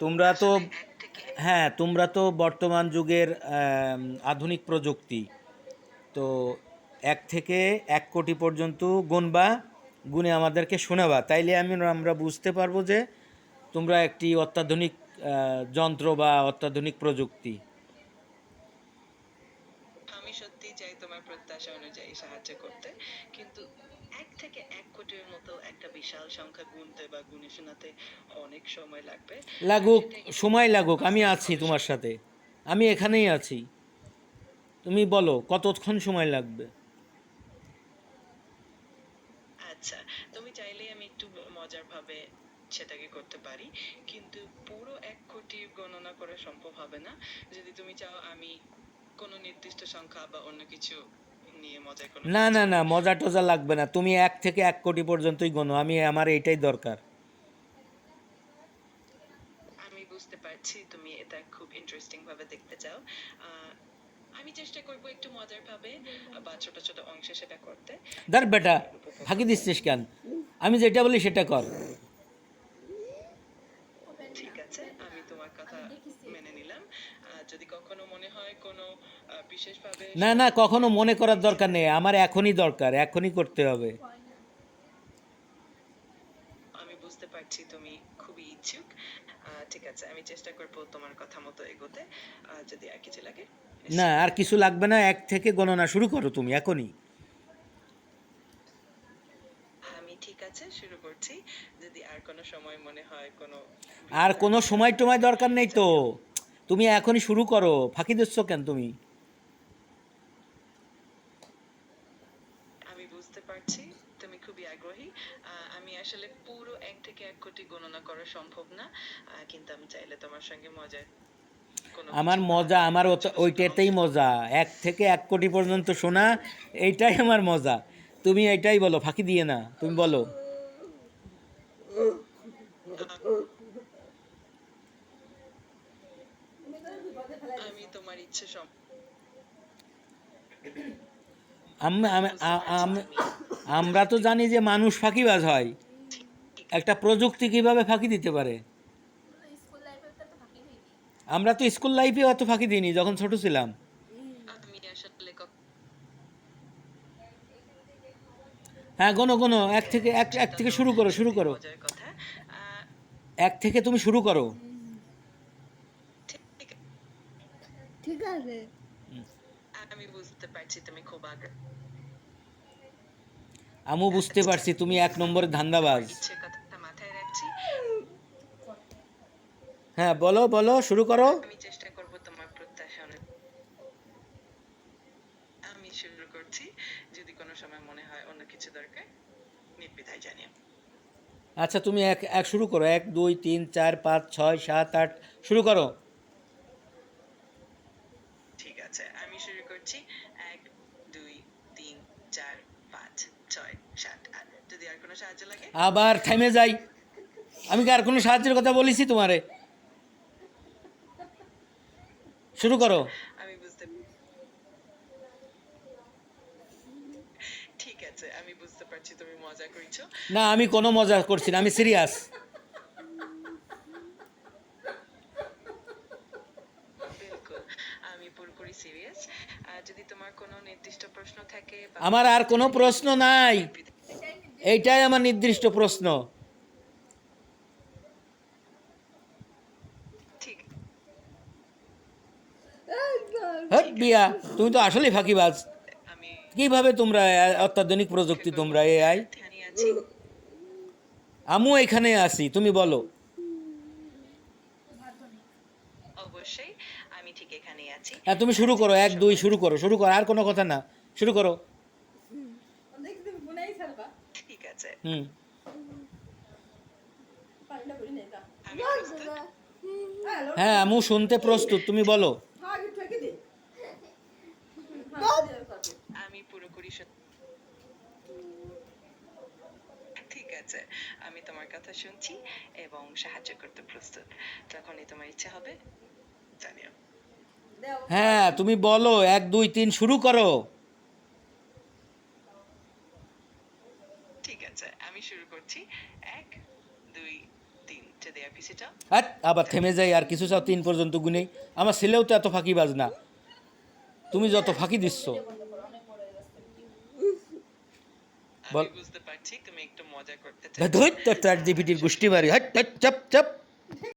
তোমরা তো হ্যাঁ তোমরা তো বর্তমান যুগের আধুনিক প্রযুক্তি। তো এক থেকে এক কোটি পর্যন্ত গুনবা, গুনে আমাদেরকে শোনাবা। তাইলে আমি, আমরা বুঝতে পারব যে তোমরা একটি অত্যাধুনিক যন্ত্র বা অত্যাধুনিক প্রযুক্তি। আমি সত্যি চাই তোমার প্রত্যাশা অনুযায়ী সাহায্য করতে। কিন্তু এক থেকে এক কোটির মতো একটা বিশাল সংখ্যা গুনতে বা গুনে শোনাতে অনেক সময় লাগবে। লাগুক সময় লাগুক আমি আছি তোমার সাথে। আমি এখানেই আছি। তুমি বলো কতক্ষণ সময় লাগবে? আচ্ছা তুমি চাইলে আমি একটু মজার ভাবে সেটাকে করতে পারি কিন্তু পুরো এক কোটি গণনা করা সম্ভব হবে না। যদি তুমি চাও আমি কোনো নির্দিষ্ট সংখ্যা বা অন্য কিছু না না না মজা টজা লাগবে না। তুমি এক থেকে এক কোটি পর্যন্তই গোনো আমি আমার এইটাই দরকার। আমি বুঝতে পারছি তুমি এটা খুব ইন্টারেস্টিং ভাবে দেখতে চাও। আমি চেষ্টা করব একটু মজার ভাবে বা ছোট ছোট অংশে সেটা করতে। দার বেটা ফাঁকি দিচ্ছিস কেন? আমি যেটা বলি সেটা কর ঠিক আছে আমি তোমার কথা মেনে নিলাম আহ, যদি কখনো মনে হয় কোনো বিশেষভাবে না না কখনো মনে করার দরকার নেই। আমার এখনই দরকার এখনই করতে হবে। আমি বুঝতে পারছি তুমি খুবই ইচ্ছুক। ঠিক আছে আমি চেষ্টা করব তোমার কথা মতো এগোতে। যদি আর কিছু লাগে না আর কিছু লাগবে না এক থেকে গণনা শুরু করো তুমি এখনই। আমি ঠিক আছে শুরু করছি। যদি আর কোনো সময় মনে হয় কোনো আর কোনো সময় টময় দরকার নেই তো। তুমি এখনই শুরু করো। ফাঁকি দিচ্ছ কেন তুমি? আমি বুঝতে পারছি তুমি খুবই আগ্রহী। আমি আসলে পুরো এক থেকে এক কোটি গণনা করা সম্ভব না কিন্তু আমি চাইলে তোমার সঙ্গে কোনো আমার মজা আমার ওইটাতেই মজা। এক থেকে এক কোটি পর্যন্ত শোনা এইটাই আমার মজা। তুমি এটাই বলো ফাঁকি দিয়ে না তুমি বলো। আমি তোমার ইচ্ছে সম আমরা তো জানি যে মানুষ ফাঁকিবাজ হয়। একটা প্রযুক্তি কীভাবে ফাঁকি দিতে পারে? আমরা তো স্কুল লাইফে অত ফাঁকি দিইনি যখন ছোট ছিলাম। হ্যাঁ গোনো গোনো এক থেকে এক এক থেকে শুরু করো শুরু করো। এক থেকে তুমি শুরু করো ঠিক ঠিক আছে। আমি বুঝতে পারছি তুমি খুব আগ্রহ আমিও বুঝতে পারছি তুমি এক নম্বরের ধান্দাবাজ। কথাটা মাথায় রাখছি। হ্যাঁ বলো বলো শুরু করো। আমি চেষ্টা করব তোমার প্রত্যাশা আমি শুরু করছি যদি কোনো সময় মনে হয় অন্য কিছু দরকার নির্বিধায় জানিও। আচ্ছা তুমি এক এক শুরু করো। এক দুই তিন চার পাঁচ ছয় সাত আট শুরু করো ঠিক আছে আমি শুরু করছি এক দুই তিন চার পাঁচ ছয় সাত আট যদি আর কোনো সাহায্য লাগে আবার থেমে যাই। আমি কি আর কোনো সাহায্যের কথা বলেছি তোমারে? শুরু করো। আমি বুঝতে ঠিক আছে আমি বুঝতে পারছি তুমি মজা করছ। না আমি কোনো মজা করছি না আমি সিরিয়াস। আমি পুরোপুরি সিরিয়াস। যদি তোমার কোনো নির্দিষ্ট প্রশ্ন থাকে আমার আর কোনো প্রশ্ন নাই। এইটাই আমার নির্দিষ্ট প্রশ্ন। হ্যাঁ বিয়া তুমি তো আসলেই ফাঁকিবাজ। কীভাবে তোমরা অত্যাধুনিক প্রযুক্তি তোমরা এআই? আমিও এখানে আছি তুমি বলো। অবশ্যই আমি ঠিক এখানেই আছি। হ্যাঁ তুমি শুরু করো এক দুই শুরু করো শুরু করো আর কোনো কথা না। শুরু করো। হুম আমি হ্যাঁ আমিও শুনতে প্রস্তুত তুমি বলো। আমি পুরোপুরি ঠিক আছে আমি তোমার কথা শুনছি এবং সাহায্য করতে প্রস্তুত। যখনই তোমার ইচ্ছা হবে জানিও। হ্যাঁ তুমি বলো এক দুই তিন শুরু করো ঠিক আছে আমি শুরু করছি। এক দুই হাট আবার থেমে যাই আর কিছু চাও তিন পর্যন্ত গুনেই আমার ছেলেও তো এত ফাঁকি বাজ না। তুমি যত ফাঁকি দিচ্ছ। বল। বুঝতে পারছি তুমি একটু মজা করতে ধৈর্য চ্যাট জিপিটির গোষ্ঠী মারি হাট চাপ চাপ।